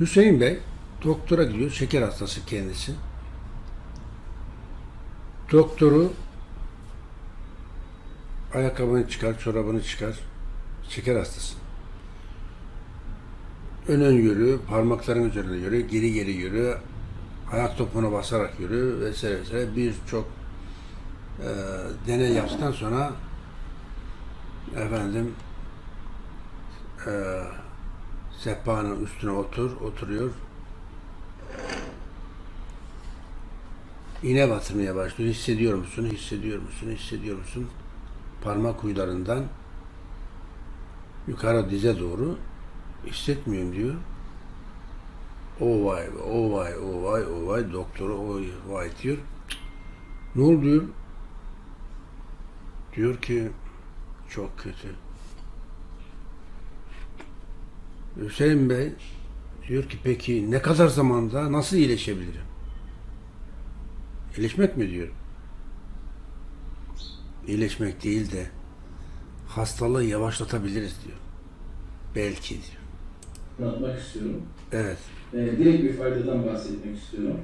Hüseyin Bey doktora gidiyor. Şeker hastası kendisi. Doktoru ayakkabını çıkar, çorabını çıkar. Şeker hastası. Ön ön yürü, parmakların üzerinde yürü, geri geri yürü, ayak topuna basarak yürü vesaire vesaire birçok e, deney yaptıktan sonra efendim e, sehpanın üstüne otur, oturuyor. İğne batırmaya başlıyor. Hissediyor musun? Hissediyor musun? Hissediyor musun? Parmak uçlarından yukarı dize doğru hissetmiyorum diyor. O vay, o vay, o vay, o vay. Doktoru o vay diyor. Ne oldu diyor. Diyor ki çok kötü. Hüseyin Bey diyor ki peki ne kadar zamanda nasıl iyileşebilirim? İyileşmek mi diyor? İyileşmek değil de hastalığı yavaşlatabiliriz diyor. Belki diyor. anlatmak istiyorum. Evet. Ee, direkt bir faydadan bahsetmek istiyorum.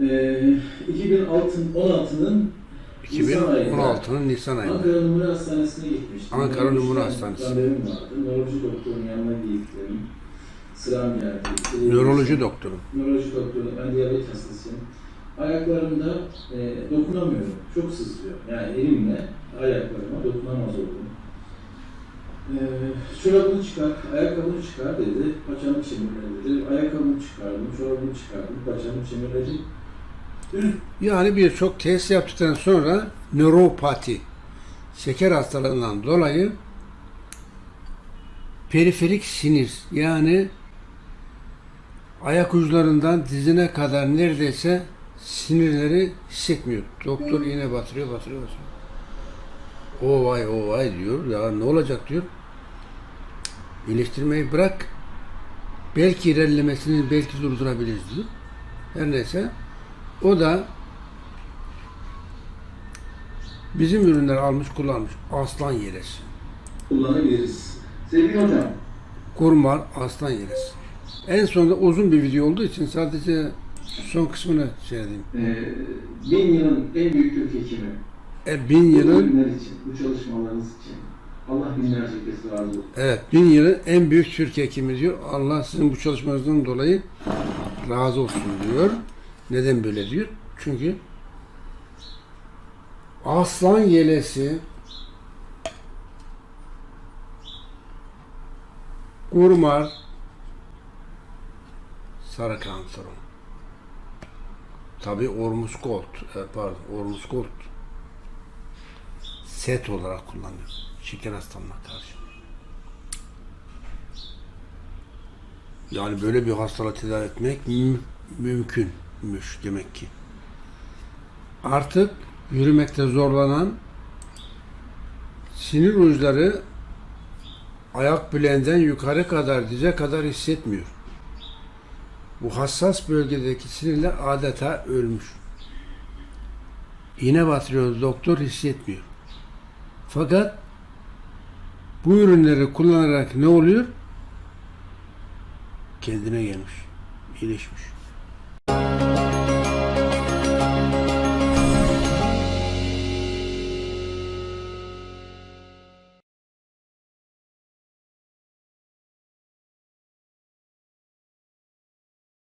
Ee, 2016'nın Nisan ayında 2016'nın Nisan ayında. Ankara Numune Hastanesi'ne gitmiştim. Ankara tane Hastanesi. Randevum vardı. Nöroloji doktorunun yanına gittim. Sıram geldi. Nöroloji doktoru. Nöroloji doktoru. Ben diyabet hastasıyım. Ayaklarımda e, dokunamıyorum. Çok sızlıyor. Yani elimle ayaklarıma dokunamaz oldum. E, çorabını çıkar, ayakkabını çıkar dedi. Paçamı çemirledi dedi. Ayakkabımı çıkardım, çorabımı çıkardım, paçamı çemirledim. Yani birçok test yaptıktan sonra nöropati, şeker hastalığından dolayı periferik sinir yani ayak uçlarından dizine kadar neredeyse sinirleri hissetmiyor. Doktor iğne batırıyor, batırıyor, batırıyor. O vay, o vay diyor. Ya ne olacak diyor. İyileştirmeyi bırak. Belki ilerlemesini belki durdurabiliriz diyor. Her neyse. O da bizim ürünleri almış kullanmış. Aslan yeresi. kullanabiliriz. Sevgili hocam, Kurmar aslan yeresi. En sonunda uzun bir video olduğu için sadece son kısmını seyredeyim. e, bin yılın en büyük Türk hekimi, E, bin bu yılın ürünler için, bu çalışmalarınız için Allah binlerce kez razı olsun. evet bin yılın en büyük Türk hekimi diyor. Allah sizin bu çalışmanızdan dolayı razı olsun diyor. Neden böyle diyor? Çünkü aslan yelesi kurmar sarı kantaron. Tabi Ormus Gold, e, pardon Ormus Gold set olarak kullanıyor. Şeker hastalığına karşı. Yani böyle bir hastalığı tedavi etmek mü- mümkünmüş demek ki. Artık yürümekte zorlanan sinir uçları ayak bileğinden yukarı kadar, dize kadar hissetmiyor. Bu hassas bölgedeki sinirler adeta ölmüş. İğne batırıyor, doktor hissetmiyor. Fakat bu ürünleri kullanarak ne oluyor? Kendine gelmiş, iyileşmiş.